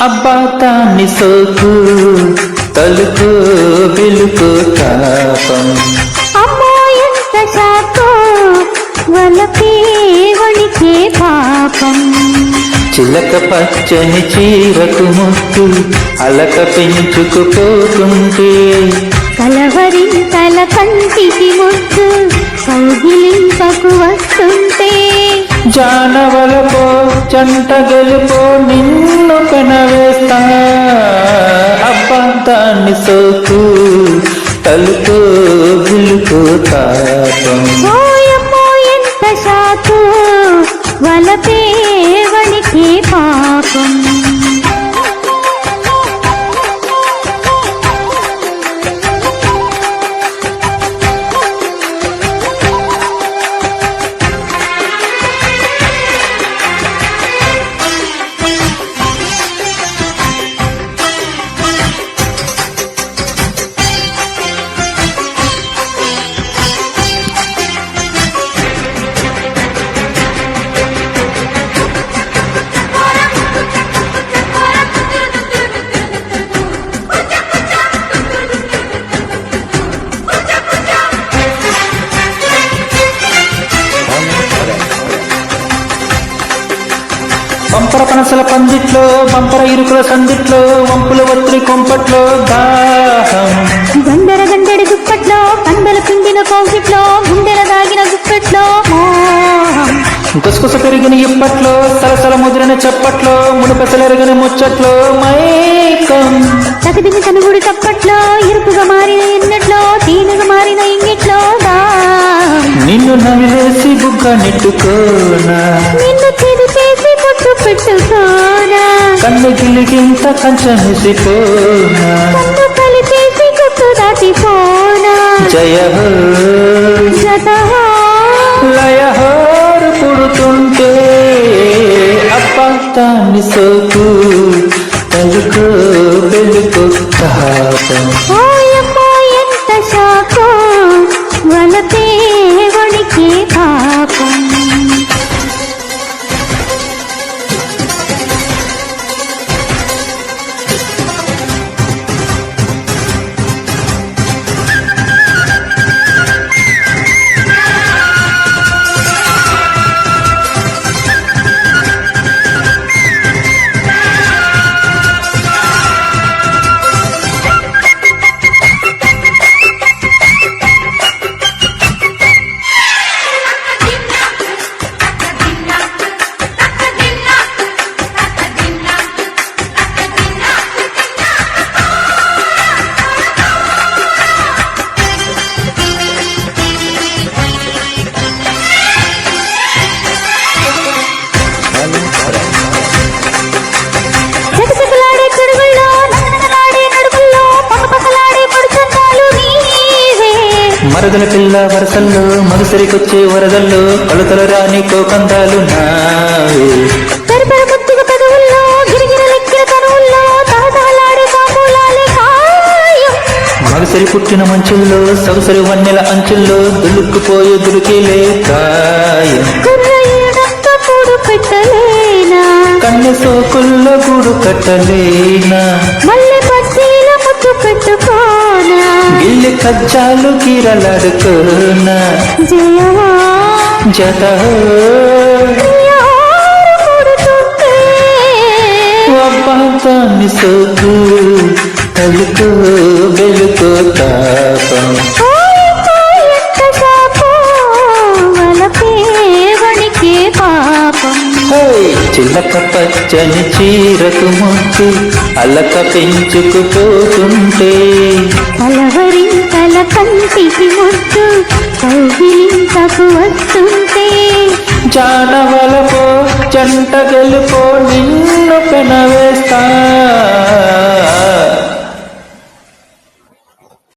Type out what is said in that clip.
అబ్బా తాన్ని సోకు తలుపు వెలుకు తాపం అమ్మో ఎంత శాఖో వలపే వణికే పాపం. చిలక పచ్చని చీరకు ముట్టు అలక పెంచుకుపోతుంటే కలవరింతల కంటికి ముద్దు కౌగిలింతకు వస్తుంటే. జానవలపో జంట గెలుపో నిన్ను పెనవేస్తా. అబ్బా దాన్ని సోకు తలుపు వెలుకు తాపం. ఎంత శాఖో వలపే వణికే పాపం. పంపర పనసల పందిట్లో పంపర ఇరుకుల సందిట్లో వంపుల ఒత్తిడి కొంపట్లో దాహం. గండర గండడి దుప్పట్లో కండల పిండిన కోగిట్లో గుండెల దాగిన గుప్పెట్లో మోహం గుసగుస పెరిగిన ఇప్పట్లో సలసల ముదిరిన చప్పట్లో మునుపెసలెరగని ముచ్చట్లో మైకం. తగదిమి కనుగుడి తప్పట్లో ఇరుకుగా మారిన ఎన్నట్లో తీనుగా మారిన ఇంగిట్లో నిన్ను నవిలేసి బుగ్గ నెట్టుకోనా. నిన్ను ముట్టు పెట్టుకోనా కన్ను గిలిగింత కంచమిసిపోనా కన్ను కలిపేసి గుట్టు దాటిపోనా జయ జత లయ పుడుతుంటే అప్పంతాన్ని సోకు. వెలుకో తాపం ఓయమ్మో ఎంత శాఖో వలపే వణికే పాపం. మరదల పిల్ల వరసల్లో మగసరికొచ్చే వరదల్లో కలుతల రాని కోకందాలు మగసరి పుట్టిన మంచుల్లో సొగసరి వన్నెల అంచుల్లో దులుక్కుపోయే దురికిలే కాయం. కూడు కన్నె సోకుల్లో గూడు కట్టలేనా? కజ్జాలు కీరలాడుకోనా జయమా జత ప్రియారు కొడుతుంటే చిలక పచ్చని చీరకు ముట్టు అలక పెంచుకుపోతుంటే. కలవరింతల కంటికి ముద్దు కౌగిలింతకు వస్తుంటే. జానవలపో జంట గెలుపో నిన్ను పెనవేస్తా.